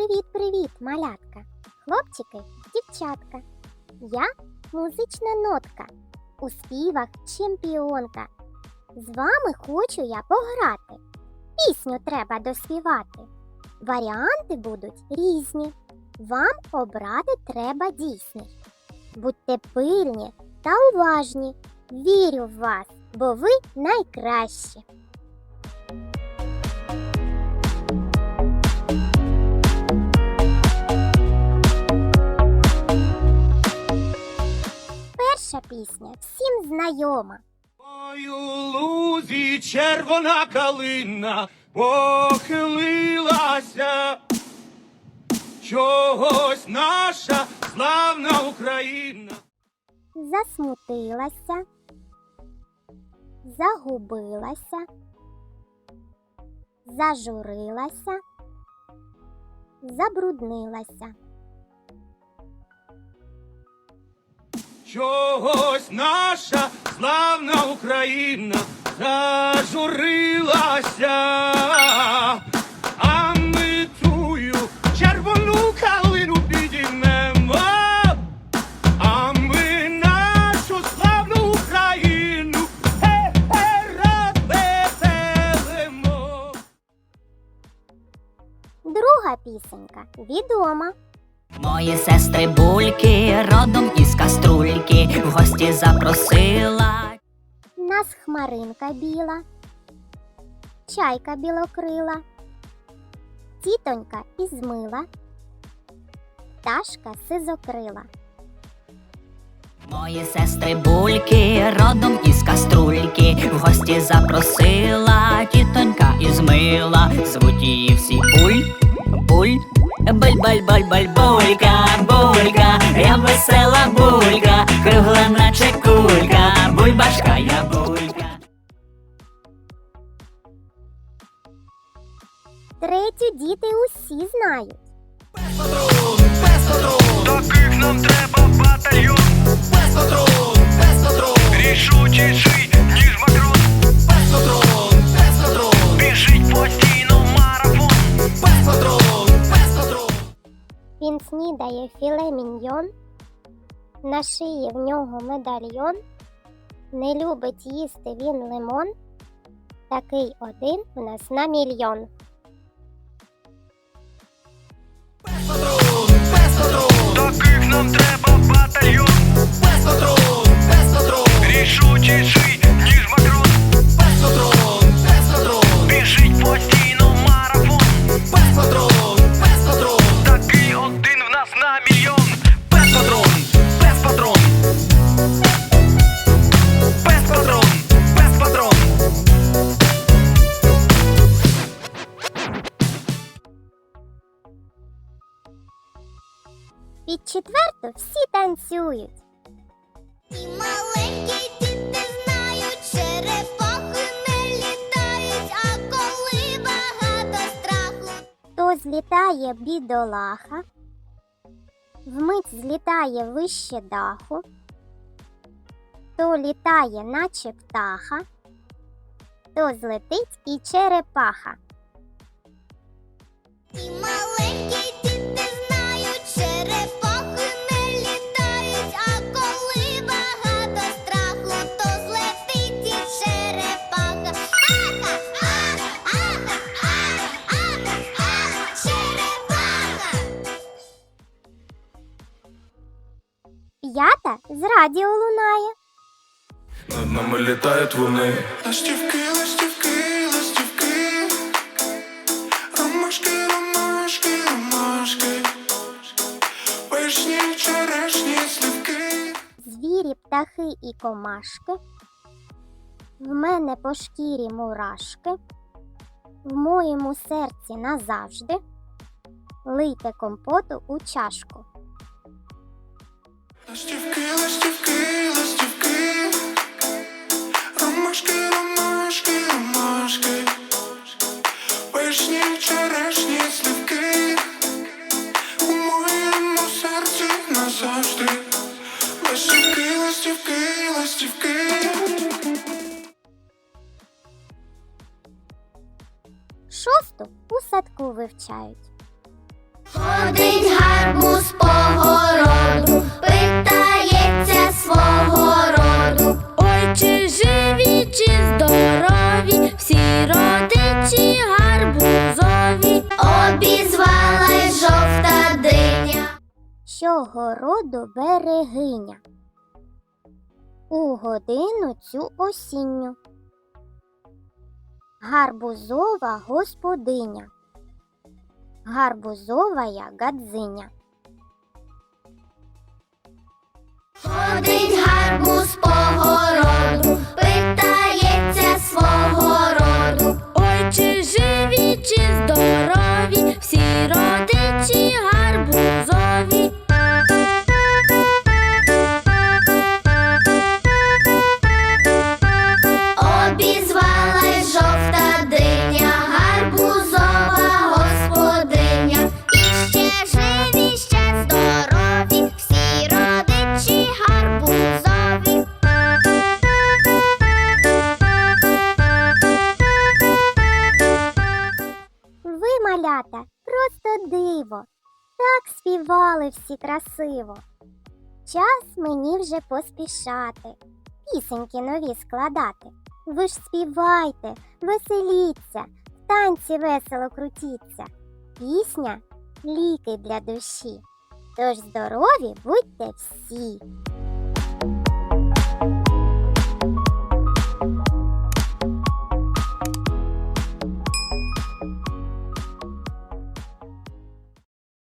Привіт-привіт, малятка, хлопчики, дівчатка. Я музична нотка, у співах чемпіонка. З вами хочу я пограти. Пісню треба доспівати. Варіанти будуть різні. Вам обрати треба дійсний. Будьте пильні та уважні. Вірю в вас, бо ви найкращі. Перша пісня всім знайома. Ой, у лузі червона калина похилилася. Чогось наша славна Україна. засмутилася, загубилася, зажурилася, забруднилася. Чогось наша славна Україна зажурилася. А ми червону калину підіймемо. А ми нашу славну Україну розвеселимо. Друга пісенька відома. Мої сестри бульки родом із каструльки в гості запросила. Нас хмаринка біла, чайка білокрила, тітонька із мила, пташка сизокрила. Мої сестри бульки родом із каструльки в гості запросила тітонька із мила. Звуть її всі буль, буль. Буль, булька, булька, я весела булька, кругла наче кулька, бульбашка я булька. Третю діти усі знають. Таких нам треба батальйон Без патрон, без патрон Рішучіший, ніж на шиї в нього медальйон, не любить їсти він лимон, такий один у нас на мільйон. Таких нам треба батальйон Під четверту всі танцюють. І маленькі діти знають, черепахи не літають, а коли багато страху. То злітає бідолаха, вмить злітає вище даху, то літає, наче птаха, то злетить і черепаха. І маленькі радіо лунає. Над нами літають вони. Ластівки, ластівки, ластівки, ромашки, ромашки, ромашки, вишні, черешні, сливки. Звірі, птахи і комашки. В мене по шкірі мурашки, в моєму серці назавжди. Лийте компоту у чашку. Ластівки, ластівки, назавжди. Листівки, листівки, ластівки. Шосту у садку вивчають. Ходить що городу берегиня. У годину цю осінню. Гарбузова господиня. Гарбузова я гадзиня. Ходить гарбуз по городу, питається свого співали всі красиво. Час мені вже поспішати, пісеньки нові складати. Ви ж співайте, веселіться, в танці весело крутіться. Пісня ліки для душі. Тож здорові будьте всі.